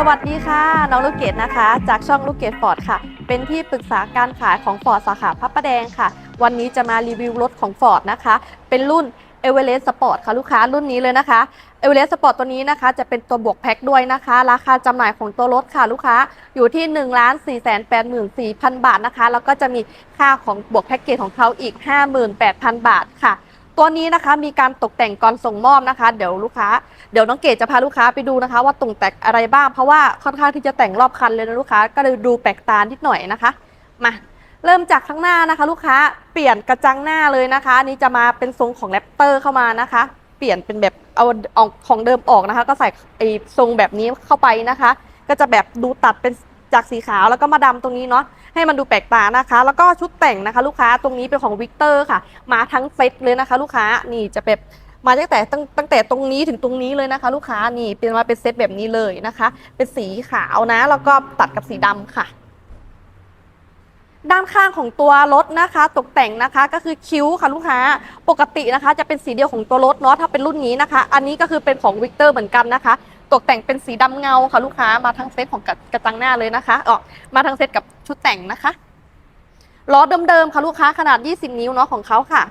สวัสดีค่ะ น้องลูกเกดนะคะ จากช่องลูกเกดฟอร์ดค่ะ เป็นที่ปรึกษาการขายของฟอร์ดสาขาพระประแดงค่ะ วันนี้จะมารีวิวรถของฟอร์ดนะคะ เป็นรุ่น e v e r e s t Sport ค่ะลูกค้ารุ่นนี้เลยนะคะ e v e r e s t Sport ตัวนี้นะคะ จะเป็นตัวบวกแพ็คด้วยนะคะ ราคาจำหน่ายของตัวรถค่ะลูกค้าอยู่ที่1 4 8 4 0 0 0บาทนะคะ แล้วก็จะมีค่าของบวกแพ็กเกจของเขาอีก 58,000 บาทค่ะ ตัวนี้นะคะมีการตกแต่งก่อนส่งมอบนะคะ เดี๋ยวลูกค้าเดี๋ยวน้องเกดจะพาลูกค้าไปดูนะคะ ว่าตกแต่งอะไรบ้าง เพราะว่าค่อนข้างที่จะแต่งรอบคันเลยนะลูกค้าก็เลยดูแปลกตานิดหน่อยนะคะมาเริ่มจากข้างหน้านะคะ ลูกค้าเปลี่ยนกระจังหน้าเลยนะคะอันนี้จะมาเป็นทรงของแรปเตอร์เข้ามานะคะ เปลี่ยนเป็นแบบเอาเอาของเดิมออกนะคะ ก็ใส่ไอ้ทรงแบบนี้เข้าไปนะคะ ก็จะแบบดูตัดเป็น จากสีขาวแล้วก็มาดำตรงนี้เนาะให้มันดูแปลกตานะคะ แล้วก็ชุดแต่งนะคะ ลูกค้าตรงนี้เป็นของวิกเตอร์ค่ะ มาทั้งเซตเลยนะคะ ลูกค้านี่จะแบบมาตั้งแต่ตั้งแต่ตรงนี้ถึงตรงนี้เลยนะคะ ลูกค้านี่เป็นมาเป็นเซตแบบนี้เลยนะคะ เป็นสีขาวนะ แล้วก็ตัดกับสีดำค่ะด้านข้างของตัวรถนะคะ ตกแต่งนะคะก็คือคิ้วค่ะลูกค้าปกตินะคะ จะเป็นสีเดียวของตัวรถเนาะถ้าเป็นรุ่นนี้นะคะ อันนี้ก็คือเป็นของวิกเตอร์เหมือนกันนะคะ ตกแต่งเป็นสีดำเงาค่ะลูกค้ามาทั้งเซตของกระจังหน้าเลยนะคะออกมาทั้งเซตกับชุดแต่งนะคะล้อเดิมๆค่ะลูกค้าขนาด 20 นิ้วเนาะของเขาค่ะ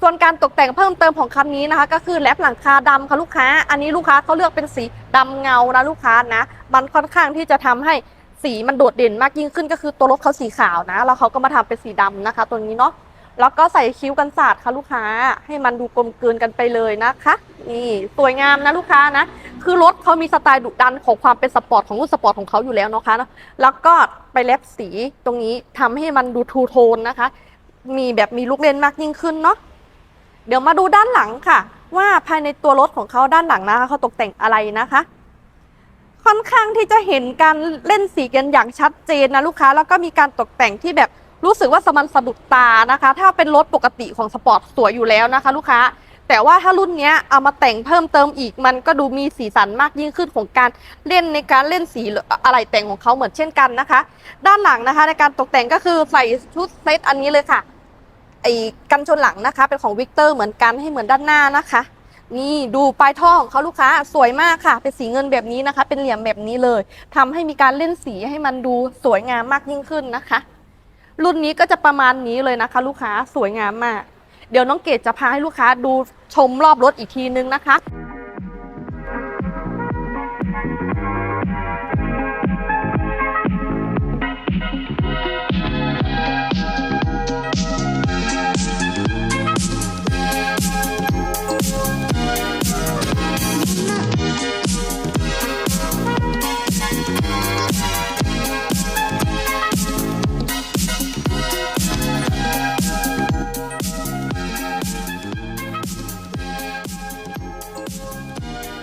ส่วนการตกแต่งเพิ่มเติมของคันนี้นะคะ ก็คือแลปหลังคาดำค่ะลูกค้า อันนี้ลูกค้าเขาเลือกเป็นสีดำเงานะลูกค้านะ มันค่อนข้างที่จะทำให้สีมันโดดเด่นมากยิ่งขึ้นก็คือตัวรถเขาสีขาวนะ แล้วเขาก็มาทำเป็นสีดำนะคะ ตัวนี้เนาะ แล้วก็ใส่คิ้วกันศาสตร์ค่ะลูกค้า ให้มันดูกลมกลืนกันไปเลยนะคะ นี่สวยงามนะลูกค้านะ คือรถเขามีสไตล์ดุดันของความเป็นสปอร์ตของรุ่นสปอร์ตของเขาอยู่แล้วเนาะคะแล้วก็ไปแลบสีตรงนี้ทำให้มันดูทูโทนนะคะ มีแบบมีลูกเล่นมากยิ่งขึ้นเนาะเดี๋ยวมาดูด้านหลังค่ะ ว่าภายในตัวรถของเขาด้านหลังนะคะเขาตกแต่งอะไรนะคะ ค่อนข้างที่จะเห็นการเล่นสีกันอย่างชัดเจนนะลูกค้า แล้วก็มีการตกแต่งที่แบบ รู้สึกว่าสมันสะดุดตานะคะ ถ้าเป็นรถปกติของสปอร์ตสวยอยู่แล้วนะคะ ลูกค้า แต่ว่าถ้ารุ่นนี้เอามาแต่งเพิ่มเติมอีกมันก็ดูมีสีสันมากยิ่งขึ้นของการเล่นในการเล่นสีอะไรแต่งของเขาเหมือนเช่นกันนะคะ ด้านหลังนะคะในการตกแต่งก็คือใส่ชุดเซตอันนี้เลยค่ะไอ้กันชนหลังนะคะ เป็นของวิกเตอร์เหมือนกันให้เหมือนด้านหน้านะคะ นี่ดูปลายท่อของเขาลูกค้าสวยมากค่ะ เป็นสีเงินแบบนี้นะคะ เป็นเหลี่ยมแบบนี้เลยทำให้มีการเล่นสีให้มันดูสวยงามมากยิ่งขึ้นนะคะ รุ่นนี้ก็จะประมาณนี้เลยนะคะ ลูกค้าสวยงามมาก เดี๋ยวน้องเกดจะพาให้ลูกค้าดูชมรอบรถอีกทีนึงนะคะ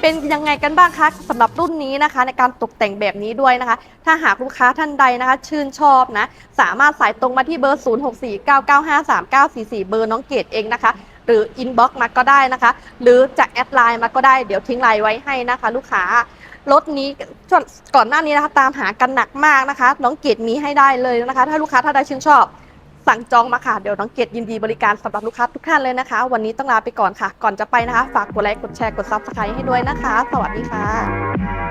เป็นยังไงกันบ้างคะสำหรับรุ่นนี้นะคะ ในการตกแต่งแบบนี้ด้วยนะคะ ถ้าหากลูกค้าท่านใดนะคะ ชื่นชอบนะ สามารถสายตรงมาที่เบอร์ 0649953944 เบอร์น้องเกดเองนะคะ หรืออินบ็อกซ์มาก็ได้นะคะ หรือจะแอดไลน์มาก็ได้เดี๋ยวทิ้งไลน์ไว้ให้นะคะ ลูกค้ารถนี้ก่อนหน้านี้นะคะ ตามหากันหนักมากนะคะ น้องเกดมีให้ได้เลยนะคะ ถ้าลูกค้าท่านใดชื่นชอบ สั่งจองมาค่ะ เดี๋ยวน้องเกดยินดีบริการสำหรับลูกค้าทุกท่านเลยนะคะ วันนี้ต้องลาไปก่อนค่ะ ก่อนจะไปนะคะ ฝากกดไลค์กดแชร์กดซับสไครต์ให้ด้วยนะคะ สวัสดีค่ะ